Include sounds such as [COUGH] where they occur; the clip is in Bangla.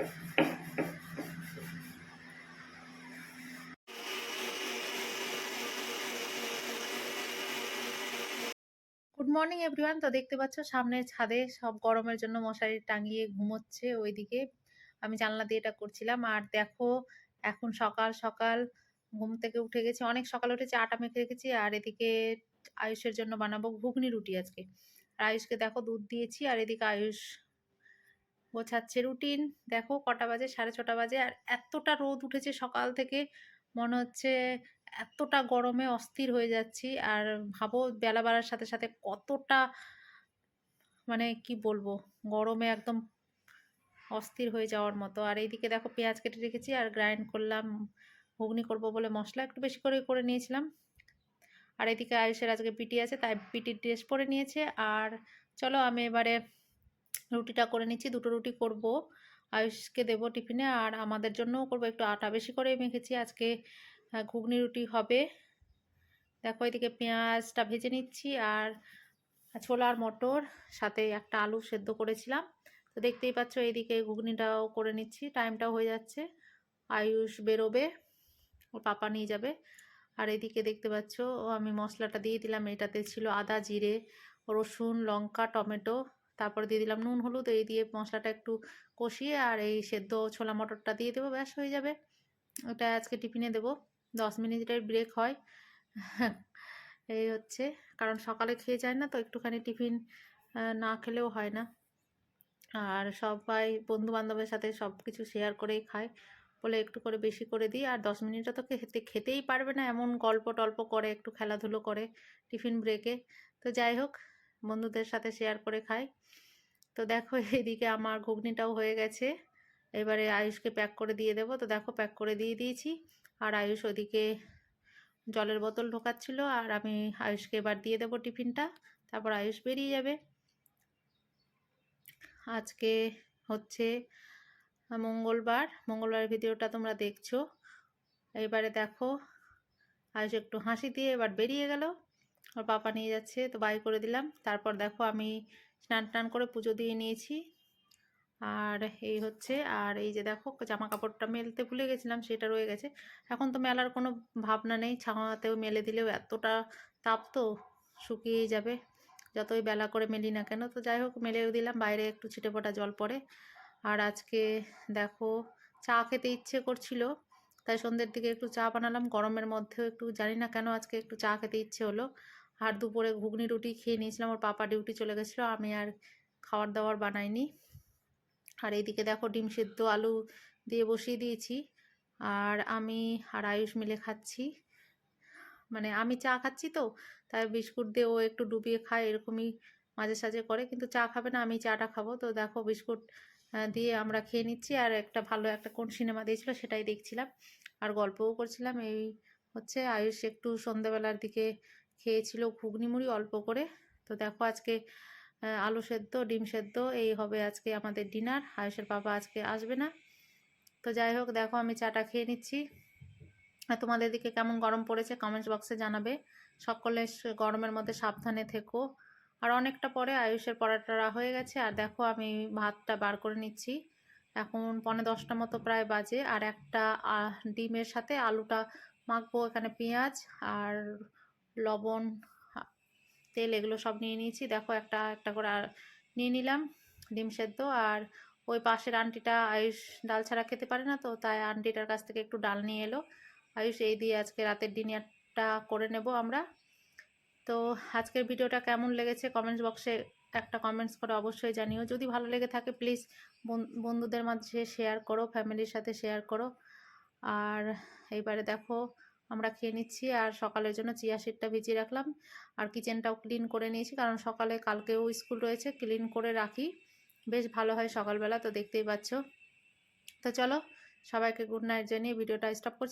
গুড মর্নিং এভরিওয়ান তো দেখতে পাচ্ছ সামনে ছাদে সব গরমের জন্য মশারি টাঙিয়ে ঘুমোচ্ছে ওইদিকে। আমি জানলা দিয়ে এটা করছিলাম। আর দেখো, এখন সকাল সকাল ঘুম থেকে উঠে গেছি। অনেক সকাল উঠে চাটা মেখে রেখেছি। আর এদিকে আয়ুষের জন্য বানাবো ঘুগনি রুটি আজকে। আর আয়ুষকে দেখো দুধ দিয়েছি। আর এদিকে আয়ুষ গোছাচ্ছে রুটিন দেখো কটা বাজে? সাড়ে ছটা বাজে। আর এতটা রোদ উঠেছে সকাল থেকে, মনে হচ্ছে এতটা গরমে অস্থির হয়ে যাচ্ছি। আর ভাবো বেলা বাড়ার সাথে সাথে কতটা মানে কি বলব, গরমে একদম অস্থির হয়ে যাওয়ার মতো। আর এইদিকে দেখো পেঁয়াজ কেটে রেখেছি আর গ্রাইন্ড করলাম, ঘুগনি করব বলে মশলা একটু বেশি করে করে নিয়েছিলাম। আর এদিকে আয়ুষের আজকে পিটি আছে, তাই পিটির ড্রেস পরে নিয়েছে। আর চলো আমি এবারে রুটিটা করে নিচ্ছি, দুটো রুটি করব। আয়ুষকে দেবো টিফিনে আর আমাদের জন্যও করব, একটু আটা বেশি করে মেখেছি। আজকে ঘুগনি রুটি হবে। দেখো এদিকে পেঁয়াজটা ভেজে নিচ্ছি আর ছোলা আর মটর, সাথে একটা আলু সেদ্ধ করেছিলাম। তো দেখতেই পাচ্ছ এইদিকে ঘুগনিটাও করে নিচ্ছি, টাইমটাও হয়ে যাচ্ছে। আয়ুষ বেরোবে, ওর পাপা নিয়ে যাবে। আর এদিকে দেখতে পাচ্ছ আমি মশলাটা দিয়ে দিলাম, এটাতে ছিল আদা, জিরে, রসুন, লঙ্কা, টমেটো তারপর দিয়ে দিলাম নুন, হলুদ, এই দিয়ে মশলাটা একটু কষিয়ে আর এই সেদ্ধ ছোলা মটরটা দিয়ে দেবো, ব্যাস হয়ে যাবে। ওটা আজকে টিফিনে দেবো, দশ মিনিটের ব্রেক হয়। [LAUGHS] এই হচ্ছে, কারণ সকালে খেয়ে যায় না তো একটুখানি টিফিন না খেলেও হয় না। আর সবাই বন্ধু বান্ধবের সাথে সব কিছু শেয়ার করেই খায়, বলে একটু করে বেশি করে দিই। আর দশ মিনিটটা তো খেতে, খেতেই পারবে না, এমন গল্প টল্প করে, একটু খেলাধুলো করে টিফিন ব্রেকে তো যাই হোক বন্ধুদের সাথে শেয়ার করে খাই। তো দেখো, এইদিকে আমার ঘুগনিটাও হয়ে গেছে। এবারে আয়ুষকে প্যাক করে দিয়ে দেবো। তো দেখো প্যাক করে দিয়ে দিয়েছি। আর আয়ুষ ওদিকে জলের বোতল ঢোকাচ্ছিল। আর আমি আয়ুষকে এবার দিয়ে দেবো টিফিনটা। তারপর আয়ুষ বেরিয়ে যাবে। আজকে হচ্ছে মঙ্গলবার। মঙ্গলবার ভিডিওটা তোমরা দেখছ। এবারে দেখো, আয়ুষ একটু হাসি দিয়ে এবার বেরিয়ে গেল। ওর পাপা নিয়ে যাচ্ছে, তো বাই করে দিলাম। তারপর দেখো আমি স্নান টান করে পুজো দিয়ে নিয়েছি। আর এই হচ্ছে, আর এই যে দেখো জামা কাপড়টা মেলতে ভুলে গেছিলাম, সেটা রয়ে গেছে। এখন তো মেলার কোনো ভাবনা নেই, ছাওয়াতেও মেলে দিলেও এতটা তাপ তো শুকিয়েই যাবে। যতই বেলা করে মেলি না কেন, তো যাই হোক, মেলেও দিলাম, বাইরে একটু ছিটে ফোটা জল পড়ে। আর আজকে দেখো চা খেতে ইচ্ছে করছিল, তাই সন্ধ্যের দিকে একটু চা বানালাম, গরমের মধ্যেও একটু জানি না কেন আজকে একটু চা খেতে ইচ্ছে হলো। আর দুপুরে ঘুগনি রুটি খেয়ে নিয়েছিলাম, ওর পাপা ডিউটি চলে গেছিল, আমি আর খাবার দাবার বানাইনি। আর এইদিকে দেখো ডিম সেদ্ধ আলু দিয়ে বসিয়ে দিয়েছি, আর আমি আর আয়ুষ মিলে খাচ্ছি। মানে আমি চা খাচ্ছি তো, তাই বিস্কুট দিয়ে ও একটু ডুবিয়ে খায়, এরকমই মাঝে সাঝে করে, কিন্তু চা খাবে না, আমি চাটা খাব। তো দেখো বিস্কুট দিয়ে আমরা খেয়ে নিচ্ছি, আর একটা ভালো একটা কোন সিনেমা দিয়েছিল সেটাই দেখছিলাম। আর গল্পও করছিলাম, এই হচ্ছে আয়ুষ একটু সন্ধ্যেবেলার দিকে খেয়েছিল ঘুগনি মুড়ি অল্প করে। তো দেখো আজকে আলু সেদ্ধ, ডিম সেদ্ধ, এই হবে আজকে আমাদের ডিনার। আয়ুষের বাবা আজকে আসবে না। তো যাই হোক, দেখো আমি চাটা খেয়ে নিচ্ছি। আর তোমাদের দিকে কেমন গরম পড়েছে কমেন্টস বক্সে জানাবে। সকলে গরমের মধ্যে সাবধানে থেকো। আর অনেকটা পরে আয়ুষের পড়াটা হয়ে গেছে। আর দেখো আমি ভাতটা বার করে নিচ্ছি। এখন পনেরো দশটা মতো প্রায় বাজে। আর একটা ডিমের সাথে আলুটা মাখবো এখানে পেঁয়াজ। আর লবণ তেল এগুলো সব নিয়ে নিয়েছি। দেখো একটা একটা করে আর নিয়ে নিলাম ডিম সেদ্ধ। আর ওই পাশের আন্টিটা আয়ুষ ডাল ছাড়া খেতে পারে না তো, তাই আন্টিটার কাছ থেকে একটু ডাল নিয়ে এলো। আয়ুষ, এই দিয়ে আজকে রাতের ডিনারটা করে নেব আমরা। তো আজকের ভিডিওটা কেমন লেগেছে কমেন্টস বক্সে একটা কমেন্টস করে অবশ্যই জানিও। যদি ভালো লেগে থাকে প্লিজ বন্ধুদের মাঝে শেয়ার করো, ফ্যামিলির সাথে শেয়ার করো। আর এইবারে দেখো আমরা খেয়ে নিচ্ছি। আর সকালের জন্য চিয়া সিটটা ভিজিয়ে রাখলাম। আর কিচেনটাও ক্লিন করে নিয়েছি। কারণ সকালে কালকেও স্কুল রয়েছে, ক্লিন করে রাখি। বেশ ভালো হয় সকালবেলা, তো দেখতেই পাচ্ছ। তো চলো, সবাইকে গুড নাইট জানিয়ে ভিডিওটা স্টপ করছি।